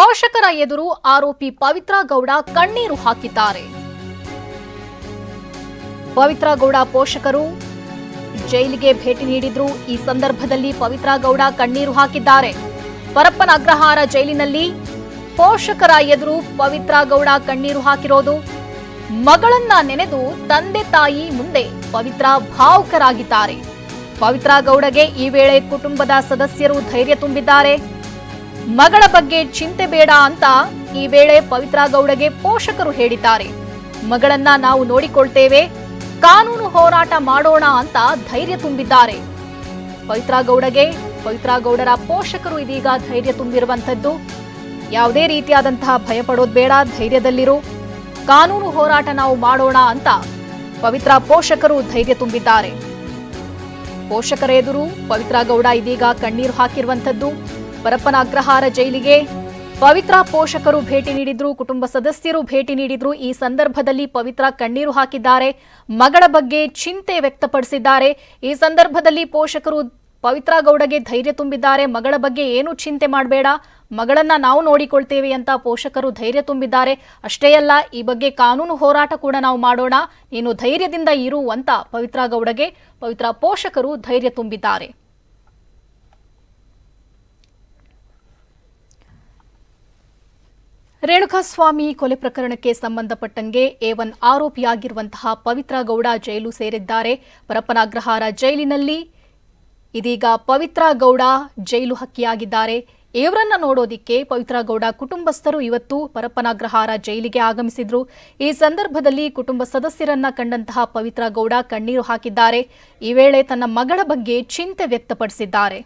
ಪೋಷಕರ ಎದುರು ಆರೋಪಿ ಪವಿತ್ರ ಗೌಡ ಕಣ್ಣೀರು ಹಾಕಿದ್ದಾರೆ. ಪವಿತ್ರ ಗೌಡ ಪೋಷಕರು ಜೈಲಿಗೆ ಭೇಟಿ ನೀಡಿದ್ರು. ಈ ಸಂದರ್ಭದಲ್ಲಿ ಪವಿತ್ರ ಗೌಡ ಕಣ್ಣೀರು ಹಾಕಿದ್ದಾರೆ. ಪರಪ್ಪನ ಅಗ್ರಹಾರ ಜೈಲಿನಲ್ಲಿ ಪೋಷಕರ ಎದುರು ಪವಿತ್ರ ಗೌಡ ಕಣ್ಣೀರು ಹಾಕಿರೋದು. ಮಗಳನ್ನ ನೆನೆದು ತಂದೆ ತಾಯಿ ಮುಂದೆ ಪವಿತ್ರ ಭಾವುಕರಾಗಿದ್ದಾರೆ. ಪವಿತ್ರ ಗೌಡಗೆ ಈ ವೇಳೆ ಕುಟುಂಬದ ಸದಸ್ಯರು ಧೈರ್ಯ ತುಂಬಿದ್ದಾರೆ. ಮಗಳ ಬಗ್ಗೆ ಚಿಂತೆ ಬೇಡ ಅಂತ ಈ ವೇಳೆ ಪವಿತ್ರ ಗೌಡಗೆ ಪೋಷಕರು ಹೇಳಿದ್ದಾರೆ. ಮಗಳನ್ನ ನಾವು ನೋಡಿಕೊಳ್ತೇವೆ, ಕಾನೂನು ಹೋರಾಟ ಮಾಡೋಣ ಅಂತ ಧೈರ್ಯ ತುಂಬಿದ್ದಾರೆ. ಪವಿತ್ರ ಗೌಡಗೆ, ಪವಿತ್ರ ಗೌಡರ ಪೋಷಕರು ಇದೀಗ ಧೈರ್ಯ ತುಂಬಿರುವಂತದ್ದು ಯಾವುದೇ ರೀತಿಯಾದಂತಹ ಭಯ ಬೇಡ, ಧೈರ್ಯದಲ್ಲಿರು. ಕಾನೂನು ಹೋರಾಟ ನಾವು ಮಾಡೋಣ ಅಂತ ಪವಿತ್ರ ಪೋಷಕರು ಧೈರ್ಯ ತುಂಬಿದ್ದಾರೆ. ಪೋಷಕರ ಎದುರು ಪವಿತ್ರ ಗೌಡ ಇದೀಗ ಕಣ್ಣೀರು ಹಾಕಿರುವಂತದ್ದು ಪರಪ್ಪನ ಅಗ್ರಹಾರ ಜೈಲಿಗೆ. ಪವಿತ್ರ ಪೋಷಕರು ಭೇಟಿ ನೀಡಿದ್ರು, ಕುಟುಂಬ ಸದಸ್ಯರು ಭೇಟಿ ನೀಡಿದ್ರು. ಈ ಸಂದರ್ಭದಲ್ಲಿ ಪವಿತ್ರ ಕಣ್ಣೀರು ಹಾಕಿದ್ದಾರೆ. ಮಗಳ ಬಗ್ಗೆ ಚಿಂತೆ ವ್ಯಕ್ತಪಡಿಸಿದ್ದಾರೆ. ಈ ಸಂದರ್ಭದಲ್ಲಿ ಪೋಷಕರು ಪವಿತ್ರ ಗೌಡಗೆ ಧೈರ್ಯ ತುಂಬಿದ್ದಾರೆ. ಮಗಳ ಬಗ್ಗೆ ಏನು ಚಿಂತೆ ಮಾಡಬೇಡ. ಮಗಳನ್ನ ನಾವು ನೋಡಿಕೊಳ್ತೇವೆ ಅಂತ ಪೋಷಕರು ಧೈರ್ಯ ತುಂಬಿದ್ದಾರೆ. ಅಷ್ಟೇ ಅಲ್ಲ, ಈ ಬಗ್ಗೆ ಕಾನೂನು ಹೋರಾಟ ಕೂಡ ನಾವು ಮಾಡೋಣ. ನೀನು ಧೈರ್ಯದಿಂದ ಇರು ಅಂತ ಪವಿತ್ರ ಗೌಡಗೆ, ಪವಿತ್ರ ಪೋಷಕರು ಧೈರ್ಯ ತುಂಬಿದ್ದಾರೆ. ರೇಣುಕಾಸ್ವಾಮಿ ಕೊಲೆ ಪ್ರಕರಣಕ್ಕೆ ಸಂಬಂಧಪಟ್ಟಂಗೆ ಏವನ್ ಆರೋಪಿಯಾಗಿರುವಂತಹ ಪವಿತ್ರ ಗೌಡ ಜೈಲು ಸೇರಿದ್ದಾರೆ. ಪರಪ್ಪನಾಗ್ರಹಾರ ಜೈಲಿನಲ್ಲಿ ಇದೀಗ ಪವಿತ್ರ ಗೌಡ ಜೈಲು ಹಕ್ಕಿಯಾಗಿದ್ದಾರೆ. ಇವರನ್ನ ನೋಡೋದಿಕ್ಕೆ ಪವಿತ್ರ ಗೌಡ ಕುಟುಂಬಸ್ಥರು ಇವತ್ತು ಪರಪ್ಪನಾಗ್ರಹಾರ ಜೈಲಿಗೆ ಆಗಮಿಸಿದ್ರು. ಈ ಸಂದರ್ಭದಲ್ಲಿ ಕುಟುಂಬ ಸದಸ್ಯರನ್ನ ಕಂಡಂತಹ ಪವಿತ್ರ ಗೌಡ ಕಣ್ಣೀರು ಹಾಕಿದ್ದಾರೆ. ಈ ವೇಳೆ ತನ್ನ ಮಗಳ ಬಗ್ಗೆ ಚಿಂತೆ ವ್ಯಕ್ತಪಡಿಸಿದ್ದಾರೆ.